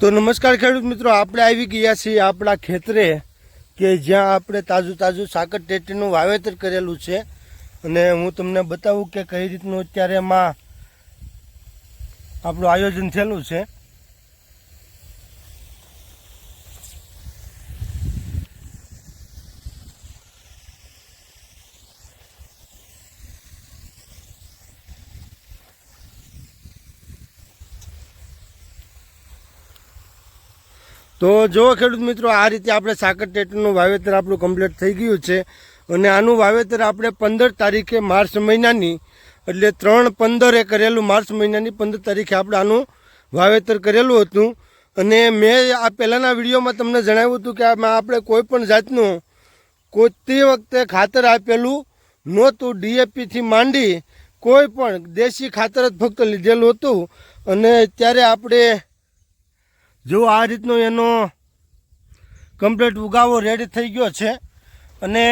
તો નમસ્કાર ખેડૂત મિત્રો, આપણે આવી ગયા છીએ આપણા ખેતરે કે જ્યાં આપણે તાજું તાજું સાકર ટેટીનું વાવેતર કરેલું છે. અને હું તમને બતાવું કે કઈ રીતનું અત્યારે એમાં આપણું આયોજન થયેલું છે. તો જો ખેડૂત મિત્રો, આ રીતે આપણે સાકર ટેટનું વાવેતર આપણું કમ્પ્લીટ થઈ ગયું છે અને આનું વાવેતર આપણે પંદર તારીખે માર્ચ મહિનાની, એટલે ત્રણ પંદરે કરેલું માર્ચ મહિનાની પંદર તારીખે આપણે આનું વાવેતર કરેલું હતું. અને મેં આ પહેલાંના વિડીયોમાં તમને જણાવ્યું હતું કે આમાં આપણે કોઈ પણ જાતનું કોઈ તે વખતે ખાતર આપેલું નહોતું. ડીએપીથી માંડી કોઈ પણ દેશી ખાતર જ ફક્ત લીધેલું હતું. અને અત્યારે આપણે જો આ રીતનો એનો કમ્પ્લીટ ઉગાવો રેડી થઈ ગયો છે અને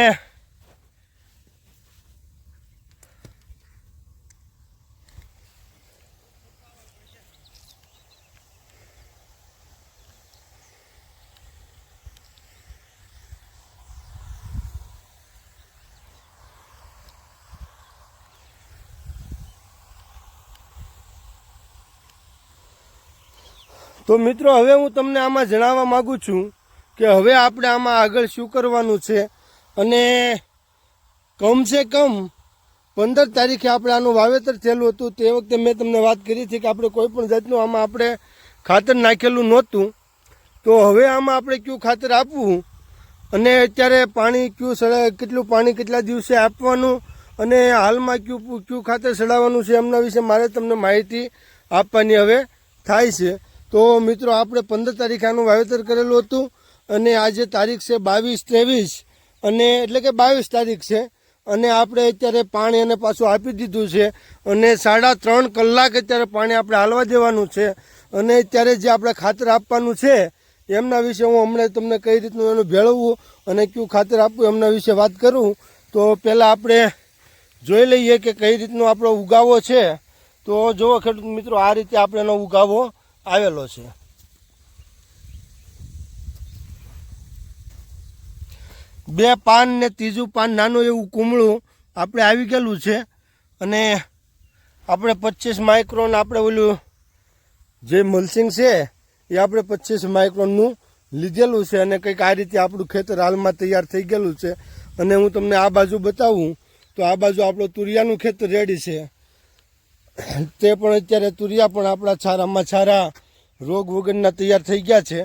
તો મિત્રો, હવે હું તમને આમાં જણાવવા માગું છું કે હવે આપણે આમાં આગળ શું કરવાનું છે અને કમસે કમ પંદર તારીખે આપણે આનું વાવેતર થયેલું હતું તે વખતે મેં તમને વાત કરી હતી કે આપણે કોઈ પણ જાતનું આમાં આપણે ખાતર નાખેલું નહોતું. તો હવે આમાં આપણે કયું ખાતર આપવું? અને અત્યારે પાણી કયું કેટલું પાણી કેટલા દિવસે આપવાનું? અને હાલમાં કયું કયું ખાતર સડાવવાનું છે એમના વિશે મારે તમને માહિતી આપવાની હવે થાય છે. તો મિત્રો, આપણે પંદર તારીખાનું વાવેતર કરેલું હતું અને આજે તારીખ છે બાવીસ ત્રેવીસ. અને એટલે કે બાવીસ તારીખ છે. અને આપણે અત્યારે પાણી એને પાછું આપી દીધું છે. અને સાડા ત્રણ કલાક અત્યારે પાણી આપણે હાલવા દેવાનું છે. અને અત્યારે જે આપણે ખાતર આપવાનું છે, એમના વિશે હું હમણાં તમને કઈ રીતનું એનું ભેળવવું અને કયું ખાતર આપવું એમના વિશે વાત કરું. તો પહેલાં આપણે જોઈ લઈએ કે કઈ રીતનો આપણો ઉગાવો છે. તો જુઓ ખેડૂત મિત્રો, આ રીતે આપણે એનો ઉગાવો આવેલો છે. બે પાન ને ત્રીજું પાન નાનું એવું કુમળું આપણે આવી ગયેલું છે અને આપણે પચીસ માઇક્રોન આપણે ઓલું જે મલ્સિંગ છે એ આપણે પચીસ માઇક્રોનનું લીધેલું છે અને કંઈક આ રીતે આપણું ખેતર હાલમાં તૈયાર થઈ ગયેલું છે. અને હું તમને આ બાજુ બતાવું તો આ બાજુ આપણું તુરિયાનું ખેતર રેડી છે. તે પણ અત્યારે તુરિયા પણ આપણા છારામાં છારા રોગ વગરના તૈયાર થઈ ગયા છે.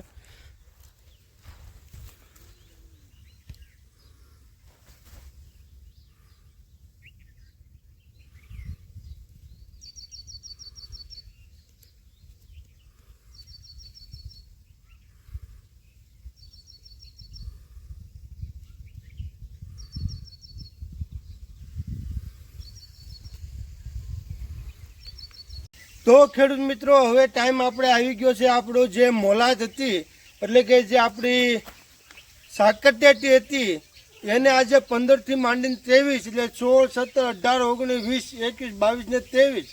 તો ખેડૂત મિત્રો, હવે ટાઈમ આપણે આવી ગયો છે આપણો જે મોલાદ હતી, એટલે કે જે આપણી સાકરટેટી હતી, એને આજે પંદરથી માંડીને ત્રેવીસ, એટલે સોળ, સત્તર, અઢાર, ઓગણીસ, વીસ, એકવીસ, બાવીસ ને ત્રેવીસ,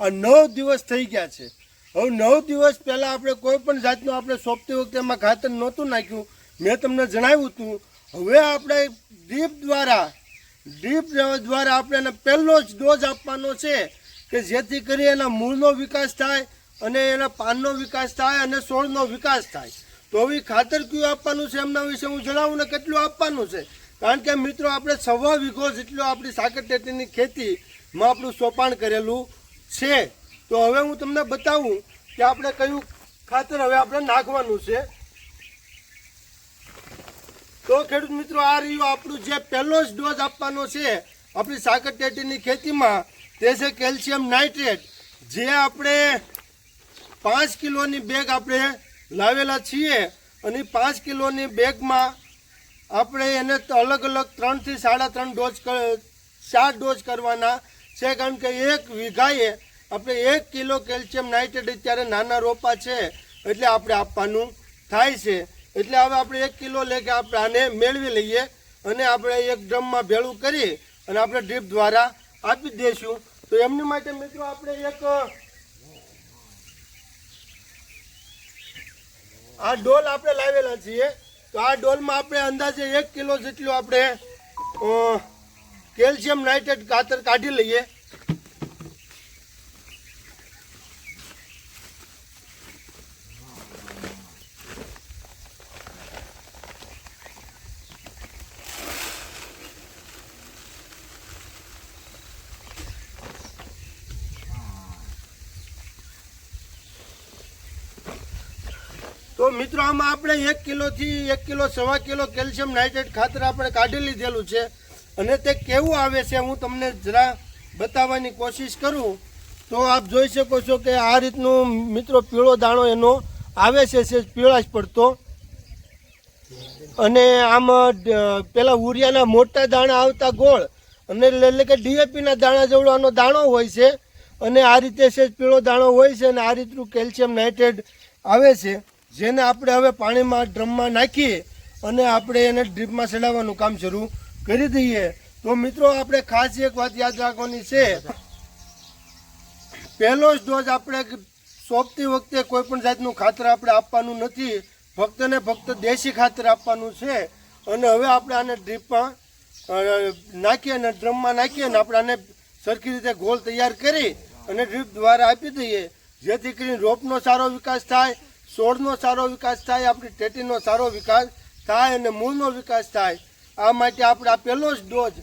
આ નવ દિવસ થઈ ગયા છે. હવે નવ દિવસ પહેલાં આપણે કોઈ પણ જાતનું આપણે સોંપતી વખતે એમાં ખાતર નહોતું નાખ્યું. મેં તમને જણાવ્યું હતું, હવે આપણે ડ્રીપ દ્વારા ડ્રીપ દ્વારા આપણે એને પહેલો જ ડોઝ આપવાનો છે. કે જેથી કરી એના મૂળનો વિકાસ થાય અને એના પાનનો વિકાસ થાય અને છોડનો વિકાસ થાય. તો હવે ખાતર કયું આપવાનું છે એમના વિશે હું જણાવું ને કેટલું આપવાનું છે? કારણ કે મિત્રો, આપણે સવા વીઘો જેટલું આપણી સાકરટેટીની ખેતીમાં આપણું સોપાણ કરેલું છે. તો હવે હું તમને બતાવું કે આપણે કયું ખાતર હવે આપણે નાખવાનું છે. તો ખેડૂત મિત્રો, આ રહ્યું આપણું જે પહેલો જ ડોઝ આપવાનો છે આપણી સાકરટેટીની ખેતીમાં. તે છે કેલ્શિયમ નાઇટ્રેટ. જે આપણે પાંચ કિલોની બેગ આપણે લાવેલા છીએ અને પાંચ કિલોની બેગમાં આપણે એને અલગ અલગ ત્રણથી સાડા ત્રણ ડોઝ ક- ચાર ડોઝ કરવાના છે. કારણ કે એક વીઘાએ આપણે એક કિલો કેલ્શિયમ નાઇટ્રેટ અત્યારે નાના રોપા છે એટલે આપણે આપવાનું થાય છે. એટલે હવે આપણે એક કિલો લેકે આપણે આને મેળવી લઈએ અને આપણે એક ડ્રમમાં ભેળું કરી અને આપણે ડ્રીપ દ્વારા આપી દઈશું. તો એમની માટે મિત્રો આપણે એક, આ ડોલ આપણે લાવેલા છીએ. તો આ ડોલમાં આપણે અંદાજે એક કિલો જેટલું આપણે કેલ્શિયમ નાઇટ્રેટ ખાતર કાઢી લઈએ. તો મિત્રો, આમાં આપણે એક કિલોથી એક કિલો, સવા કિલો કેલ્શિયમ નાઇટ્રેટ ખાતર આપણે કાઢી લીધેલું છે. અને તે કેવું આવે છે હું તમને જરા બતાવવાની કોશિશ કરું. તો આપ જોઈ શકો છો કે આ રીતનું મિત્રો પીળો દાણો એનો આવે છે પીળા પીળાશ પડતો. અને આમ પેલા ઉરિયાના મોટા દાણા આવતા ગોળ અને એટલે કે ડીએપીના દાણા જેવડો દાણો હોય છે. અને આ રીતે છે પીળો દાણો હોય છે અને આ રીતનું કેલ્શિયમ નાઇટ્રેટ આવે છે. જેને આપણે હવે પાણીમાં ડ્રમમાં નાખીએ અને આપણે એને ડ્રીપમાં ચડાવવાનું કામ શરૂ કરી દઈએ. તો મિત્રો, આપણે ખાસ એક વાત યાદ રાખવાની છે. પહેલો જ ડોઝ આપણે સોંપતી વખતે કોઈ પણ જાતનું ખાતર આપણે આપવાનું નથી. ફક્ત ને ફક્ત દેશી ખાતર આપવાનું છે. અને હવે આપણે આને ડ્રીપમાં નાખીએ અને ડ્રમમાં નાખીએ અને આપણે આને સરખી રીતે ગોળ તૈયાર કરી અને ડ્રીપ દ્વારા આપી દઈએ. જેથી કરીને રોપનો સારો વિકાસ થાય છોડનો સારો વિકાસ થાય, આપણી ટેટીનો સારો વિકાસ થાય અને મૂળનો વિકાસ થાય. આ માટે આપણે પહેલો જ ડોઝ,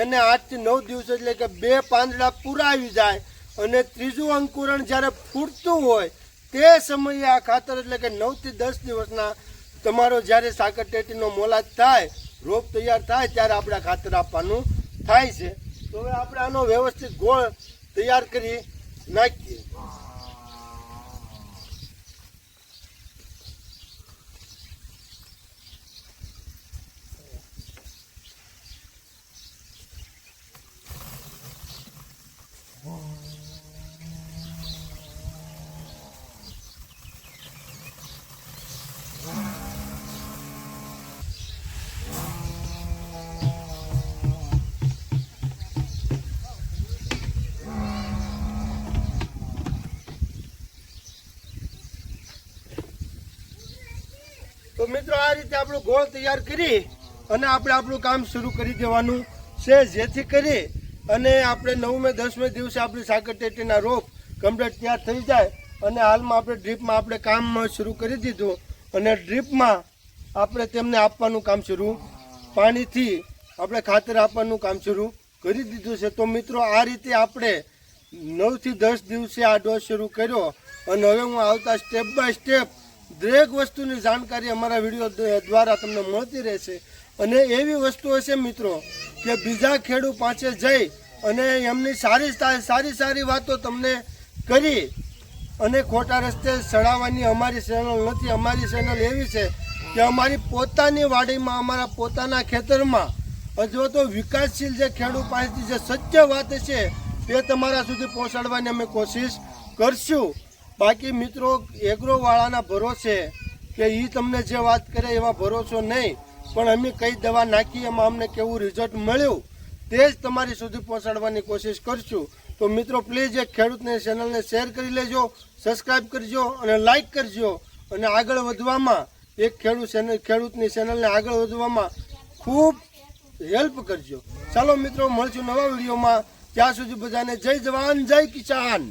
એને આઠથી નવ દિવસ એટલે કે બે પાંદડા પૂરા જાય અને ત્રીજું અંકુરણ જ્યારે ફૂટતું હોય, તે સમયે આ ખાતર એટલે કે નવથી દસ દિવસના તમારો જ્યારે સાકર ટેટીનો મોલાદ થાય રોપ તૈયાર થાય ત્યારે આપણે ખાતર આપવાનું થાય છે. તો હવે આપણે આનો વ્યવસ્થિત ગોળ તૈયાર કરી નાખીએ. મિત્રો, આ રીતે આપણું ગોળ તૈયાર કરી અને આપણે આપણું કામ શરૂ કરી દેવાનું છે. જેથી કરી અને આપણે નવમે, દસમે દિવસે આપણી સાકર ટેટીના રોપ કમ્પ્લીટ તૈયાર થઈ જાય અને હાલમાં આપણે ડ્રીપમાં આપણે કામ શરૂ કરી દીધું અને ડ્રીપમાં આપણે તેમને આપવાનું કામ શરૂ, પાણીથી આપણે ખાતર આપવાનું કામ શરૂ કરી દીધું છે. તો મિત્રો, આ રીતે આપણે નવથી દસ દિવસે આ ડોઝ શરૂ કર્યો અને હવે હું આવતા સ્ટેપ બાય સ્ટેપ દરેક વસ્તુની જાણકારી અમારા વીડિયો દ્વારા તમને મળતી રહેશે. અને એવી વસ્તુઓ છે મિત્રો કે બીજા ખેડૂત પાસે જઈ અને એમની સારી સારી સારી વાતો તમને કરી અને ખોટા રસ્તે ચડાવવાની અમારી ચેનલ નથી. અમારી ચેનલ એવી છે કે અમારી પોતાની વાડીમાં, અમારા પોતાના ખેતરમાં અથવા તો વિકાસશીલ જે ખેડૂત પાસેથી જે સત્ય વાત છે, તે તમારા સુધી પહોંચાડવાની અમે કોશિશ કરશું. બાકી મિત્રો, એગ્રોવાળાના ભરોસે કે એ તમને જે વાત કરે એવા ભરોસો નહીં. પણ અમે કઈ દવા નાખી, એમાં અમને કેવું રિઝલ્ટ મળ્યું, તે જ તમારી સુધી પહોંચાડવાની કોશિશ કરશું. તો મિત્રો પ્લીઝ એક ખેડૂતને ચેનલને શેર કરી લેજો સબસ્ક્રાઈબ કરજો અને લાઇક કરજો. અને આગળ વધવામાં, એક ખેડૂત ચેનલ ખેડૂતની ચેનલને આગળ વધવામાં ખૂબ હેલ્પ કરજો. ચાલો મિત્રો, મળશું નવા વિડીયોમાં. ત્યાં સુધી બધાને જય જવાન, જય કિસાન.